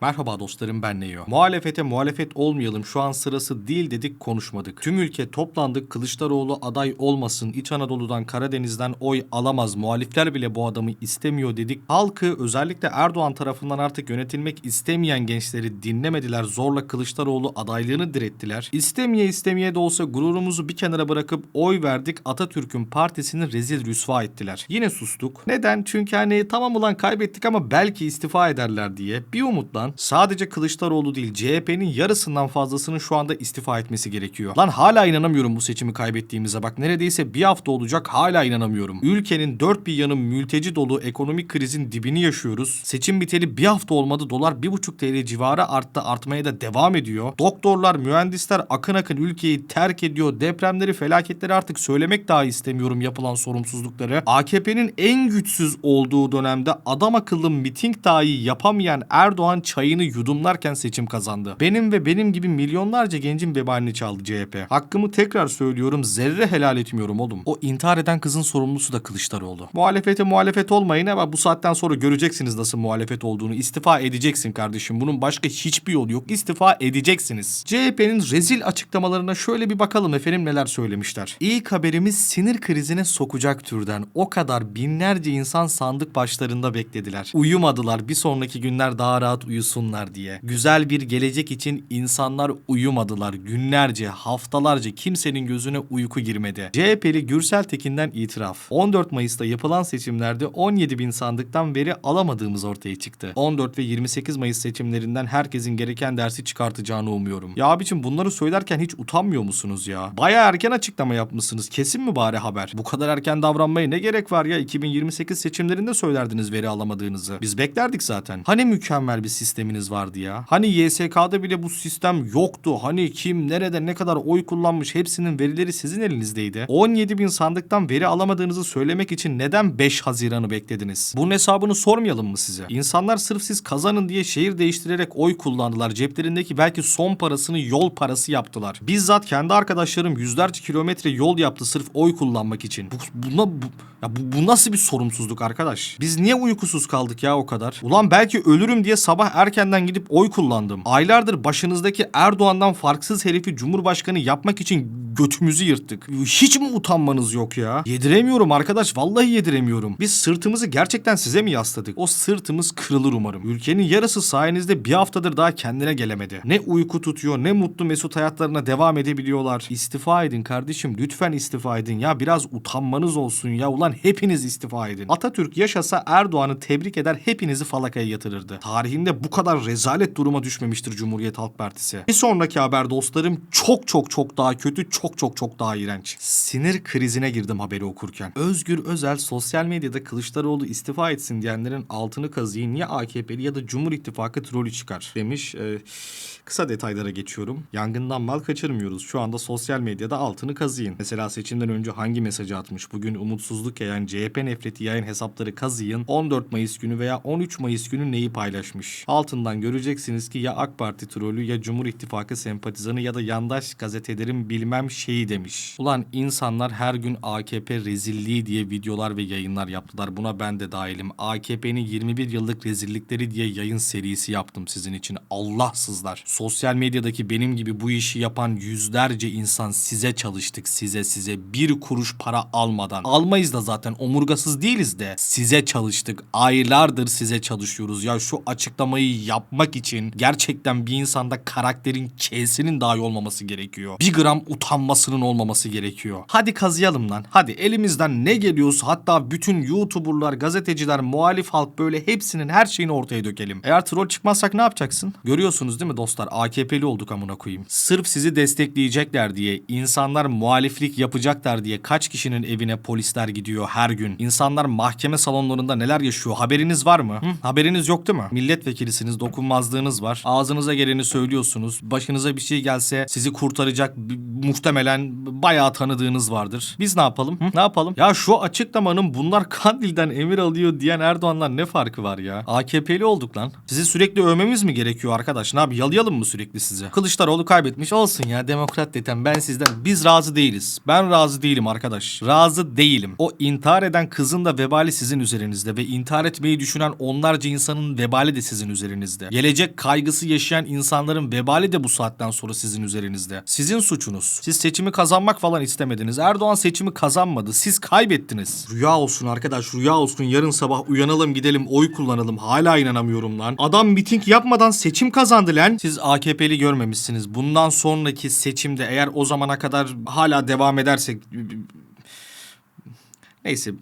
Merhaba dostlarım ben Neo. Muhalefete muhalefet olmayalım şu an sırası değil dedik konuşmadık. Tüm ülke toplandık Kılıçdaroğlu aday olmasın İç Anadolu'dan Karadeniz'den oy alamaz muhalifler bile bu adamı istemiyor dedik. Halkı özellikle Erdoğan tarafından artık yönetilmek istemeyen gençleri dinlemediler zorla Kılıçdaroğlu adaylığını direttiler. İstemeye istemeye de olsa gururumuzu bir kenara bırakıp oy verdik Atatürk'ün partisini rezil rüsva ettiler. Yine sustuk. Neden? Çünkü hani tamam ulan kaybettik ama belki istifa ederler diye bir umutla sadece Kılıçdaroğlu değil CHP'nin yarısından fazlasının şu anda istifa etmesi gerekiyor. Lan hala inanamıyorum bu seçimi kaybettiğimize bak neredeyse bir hafta olacak hala inanamıyorum. Ülkenin dört bir yanı mülteci dolu ekonomik krizin dibini yaşıyoruz. Seçim biteli bir hafta olmadı dolar 1,5 TL civarı arttı artmaya da devam ediyor. Doktorlar, mühendisler akın akın ülkeyi terk ediyor. Depremleri, felaketleri artık söylemek dahi istemiyorum yapılan sorumsuzlukları. AKP'nin en güçsüz olduğu dönemde adam akıllı miting dahi yapamayan Erdoğan çayını yudumlarken seçim kazandı. Benim ve benim gibi milyonlarca gencin vebalini çaldı CHP. Hakkımı tekrar söylüyorum zerre helal etmiyorum oğlum. O intihar eden kızın sorumlusu da Kılıçdaroğlu. Muhalefete muhalefet olmayın ama bu saatten sonra göreceksiniz nasıl muhalefet olduğunu. İstifa edeceksin kardeşim. Bunun başka hiçbir yolu yok. İstifa edeceksiniz. CHP'nin rezil açıklamalarına şöyle bir bakalım efendim neler söylemişler. İlk haberimiz sinir krizine sokacak türden. O kadar binlerce insan sandık başlarında beklediler. Uyumadılar. Bir sonraki günler daha rahat uyusunlar diye. Güzel bir gelecek için insanlar uyumadılar. Günlerce, haftalarca kimsenin gözüne uyku girmedi. CHP'li Gürsel Tekin'den itiraf. 14 Mayıs'ta yapılan seçimlerde 17 bin sandıktan veri alamadığımız ortaya çıktı. 14 ve 28 Mayıs seçimlerinden herkesin gereken dersi çıkartacağını umuyorum. Ya abicim bunları söylerken hiç utanmıyor musunuz ya? Baya erken açıklama yapmışsınız. Kesin mi bari haber? Bu kadar erken davranmaya ne gerek var ya? 2028 seçimlerinde söylerdiniz veri alamadığınızı. Biz beklerdik zaten. Hani mükemmel bir sisteminiz vardı ya? Hani YSK'da bile bu sistem yoktu? Hani kim, nerede, ne kadar oy kullanmış hepsinin verileri sizin elinizdeydi. 17 bin sandıktan veri alamadığınızı söylemek için neden 5 Haziran'ı beklediniz? Bunun hesabını sormayalım mı size? İnsanlar sırf siz kazanın diye şehir değiştirerek oy kullandılar. Ceplerindeki belki son parasını yol parası yaptılar. Bizzat kendi arkadaşlarım yüzlerce kilometre yol yaptı sırf oy kullanmak için. Bu, buna, bu, ya bu, bu nasıl bir sorumsuzluk arkadaş? Biz niye uykusuz kaldık ya o kadar? Ulan belki ölürüm diye sabah erkenden gidip oy kullandım. Aylardır başınızdaki Erdoğan'dan farksız herifi Cumhurbaşkanı yapmak için götümüzü yırttık. Hiç mi utanmanız yok ya? Yediremiyorum arkadaş vallahi yediremiyorum. Biz sırtımızı gerçekten size mi yasladık? O sırtımız kırılır umarım. Ülkenin yarısı sayenizde bir haftadır daha kendine gelemedi. Ne uyku tutuyor ne mutlu mesut hayatlarına devam edebiliyorlar. İstifa edin kardeşim lütfen istifa edin ya biraz utanmanız olsun ya ulan hepiniz istifa edin. Atatürk yaşasa Erdoğan'ı tebrik eder hepinizi falakaya yatırırdı. Tarihinde bu kadar rezalet duruma düşmemiştir Cumhuriyet Halk Partisi. Bir sonraki haber dostlarım çok çok çok daha kötü çok çok çok daha iğrenç. Sinir krizine girdim haberi okurken. Özgür Özel sosyal medyada Kılıçdaroğlu istifa etsin diyenlerin altını kazıyın ya AKP'li ya da Cumhur İttifakı trolü çıkar demiş. Ee, kısa detaylara geçiyorum. Yangından mal kaçırmıyoruz. Şu anda sosyal medyada altını kazıyın. Mesela seçimden önce hangi mesajı atmış? Bugün umutsuzluk yayan CHP nefreti yayan hesapları kazıyın. 14 Mayıs günü veya 13 Mayıs günü neyi paylaşmış? Altından göreceksiniz ki ya AK Parti trolü ya Cumhur İttifakı sempatizanı ya da yandaş gazetelerin bilmem şeyi demiş. Ulan insanlar her gün AKP rezilliği diye videolar ve yayınlar yaptılar. Buna ben de dahilim. AKP'nin 21 yıllık rezillikleri diye yayın serisi yaptım sizin için. Allahsızlar. Sosyal medyadaki benim gibi bu işi yapan yüzlerce insan size çalıştık. Size size bir kuruş para almadan. Almayız da zaten omurgasız değiliz de. Size çalıştık. Aylardır size çalışıyoruz. Ya şu açıklamayı yapmak için gerçekten bir insanda karakterin K'sinin dahi olmaması gerekiyor. Bir gram utanmasının olmaması gerekiyor. Hadi kazıyalım lan. Hadi elimizden ne geliyorsa hatta bütün YouTuber'lar, gazeteciler, muhalif halk böyle hepsinin her şeyini ortaya dökelim. Eğer troll çıkmazsak ne yapacaksın? Görüyorsunuz değil mi dostlar? AKP'li olduk amına koyayım. Sırf sizi destekleyecekler diye, insanlar muhaliflik yapacaklar diye kaç kişinin evine polisler gidiyor her gün. İnsanlar mahkeme salonlarında neler yaşıyor haberiniz var mı? Hı? Haberiniz yok değil mi? Milletvekilisiniz, dokunmazlığınız var. Ağzınıza geleni söylüyorsunuz. Başınıza bir şey gelse sizi kurtaracak muhtemelen bayağı tanıdığınız vardır. Biz ne yapalım? Hı? Ne yapalım? Ya şu açıklamanın bunlar Kandil'den emir alıyor diyen Erdoğan'la ne farkı var ya? AKP'li olduk lan. Sizi sürekli övmemiz mi gerekiyor arkadaş? Ne abi yalayalım mı sürekli size? Kılıçdaroğlu kaybetmiş olsun ya demokrat deten ben sizden. Biz razı değiliz. Ben razı değilim arkadaş. Razı değilim. O intihar eden kızın da vebali sizin üzerinizde ve intihar etmeyi düşünen onlarca insanın vebali de sizin üzerinizde. Üzerinizde. Gelecek kaygısı yaşayan insanların vebali de bu saatten sonra sizin üzerinizde. Sizin suçunuz. Siz seçimi kazanmak falan istemediniz. Erdoğan seçimi kazanmadı. Siz kaybettiniz. Rüya olsun arkadaş rüya olsun. Yarın sabah uyanalım gidelim oy kullanalım. Hala inanamıyorum lan. Adam miting yapmadan seçim kazandı lan. Siz AKP'li görmemişsiniz. Bundan sonraki seçimde eğer o zamana kadar hala devam edersek Neyse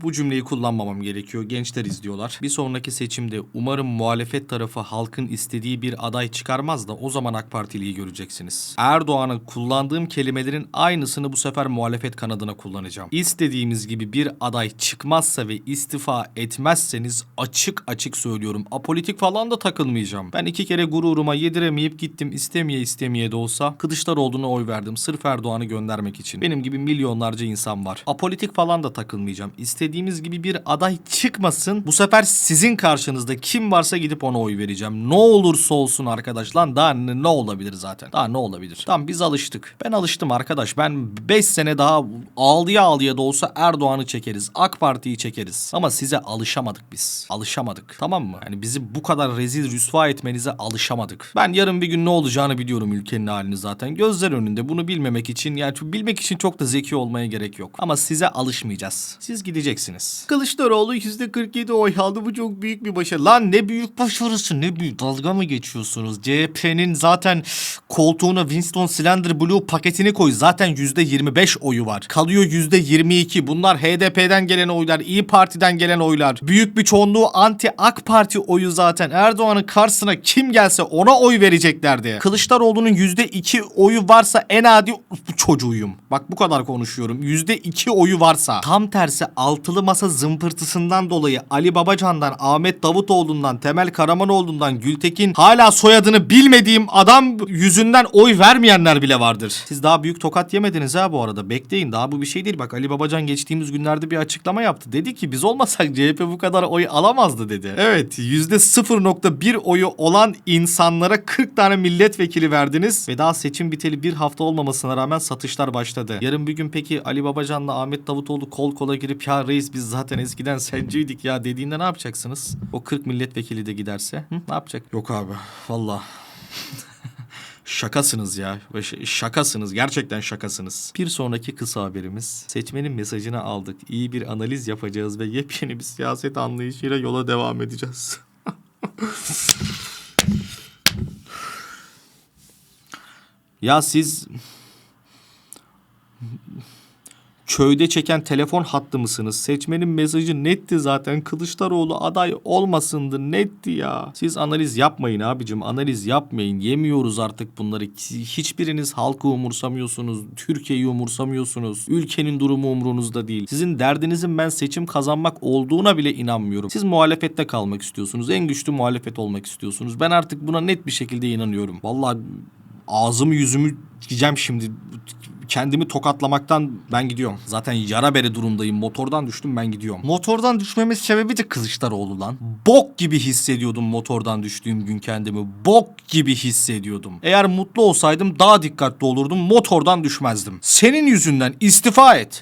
bu cümleyi kullanmamam gerekiyor. Gençler izliyorlar. Bir sonraki seçimde umarım muhalefet tarafı halkın istediği bir aday çıkarmaz da o zaman AK Partiliyi göreceksiniz. Erdoğan'ın kullandığım kelimelerin aynısını bu sefer muhalefet kanadına kullanacağım. İstediğimiz gibi bir aday çıkmazsa ve istifa etmezseniz açık açık söylüyorum. Apolitik falan da takılmayacağım. Ben iki kere gururuma yediremeyip gittim istemeye istemeye de olsa Kılıçdaroğlu'na oy verdim. Sırf Erdoğan'ı göndermek için. Benim gibi milyonlarca insan var. Apolitik falan da takılmayacağım. İstediğimiz gibi bir aday çıkmasın. Bu sefer sizin karşınızda kim varsa gidip ona oy vereceğim. Ne olursa olsun arkadaş. Lan daha ne, ne olabilir zaten? Daha ne olabilir? Tamam biz alıştık. Ben alıştım arkadaş. Ben 5 sene daha ağlıya ağlıya da olsa Erdoğan'ı çekeriz. AK Parti'yi çekeriz. Ama size alışamadık biz. Alışamadık. Tamam mı? Yani bizi bu kadar rezil rüsva etmenize alışamadık. Ben yarın bir gün ne olacağını biliyorum ülkenin halini zaten. Gözler önünde. Bunu bilmemek için yani bilmek için çok da zeki olmaya gerek yok. Ama size alışmayacağız. Siz gideceksiniz. Kılıçdaroğlu %47 oy aldı. Bu çok büyük bir başarı. Lan ne büyük başarısı ne büyük. Dalga mı geçiyorsunuz? CHP'nin zaten koltuğuna Winston Slender Blue paketini koy. Zaten %25 oyu var. Kalıyor %22. Bunlar HDP'den gelen oylar. İyi Parti'den gelen oylar. Büyük bir çoğunluğu anti AK Parti oyu zaten. Erdoğan'ın karşısına kim gelse ona oy vereceklerdi. Kılıçdaroğlu'nun %2 oyu varsa en adi çocuğuyum. Bak bu kadar konuşuyorum. %2 oyu varsa. Tam tersi altılı masa zımpırtısından dolayı Ali Babacan'dan, Ahmet Davutoğlu'ndan, Temel Karamanoğlu'ndan, Gültekin hala soyadını bilmediğim adam yüzünden oy vermeyenler bile vardır. Siz daha büyük tokat yemediniz ha bu arada. Bekleyin daha bu bir şey değil. Bak Ali Babacan geçtiğimiz günlerde bir açıklama yaptı. Dedi ki biz olmasak CHP bu kadar oy alamazdı dedi. Evet %0.1 oyu olan insanlara 40 tane milletvekili verdiniz ve daha seçim biteli bir hafta olmamasına rağmen satışlar başladı. Yarın bir gün peki Ali Babacan'la Ahmet Davutoğlu kol kola girip ya reis biz zaten eskiden senciydik ya dediğinde ne yapacaksınız? O 40 milletvekili de giderse Hı? ne yapacak? Yok abi valla. Şakasınız ya. Şakasınız. Gerçekten şakasınız. Bir sonraki kısa haberimiz. Seçmenin mesajını aldık. İyi bir analiz yapacağız ve yepyeni bir siyaset anlayışıyla yola devam edeceğiz. ya siz köyde çeken telefon hattı mısınız? Seçmenin mesajı netti zaten. Kılıçdaroğlu aday olmasındı netti ya. Siz analiz yapmayın abicim. Analiz yapmayın. Yemiyoruz artık bunları. Hiçbiriniz halkı umursamıyorsunuz. Türkiye'yi umursamıyorsunuz. Ülkenin durumu umrunuzda değil. Sizin derdinizin ben seçim kazanmak olduğuna bile inanmıyorum. Siz muhalefette kalmak istiyorsunuz. En güçlü muhalefet olmak istiyorsunuz. Ben artık buna net bir şekilde inanıyorum. Vallahi ağzımı yüzümü yiyeceğim şimdi. Kendimi tokatlamaktan ben gidiyorum. Zaten yara bere durumdayım. Motordan düştüm ben gidiyorum. Motordan düşmemin sebebi de Kılıçdaroğlu lan. Bok gibi hissediyordum motordan düştüğüm gün kendimi. Bok gibi hissediyordum. Eğer mutlu olsaydım daha dikkatli olurdum. Motordan düşmezdim. Senin yüzünden istifa et.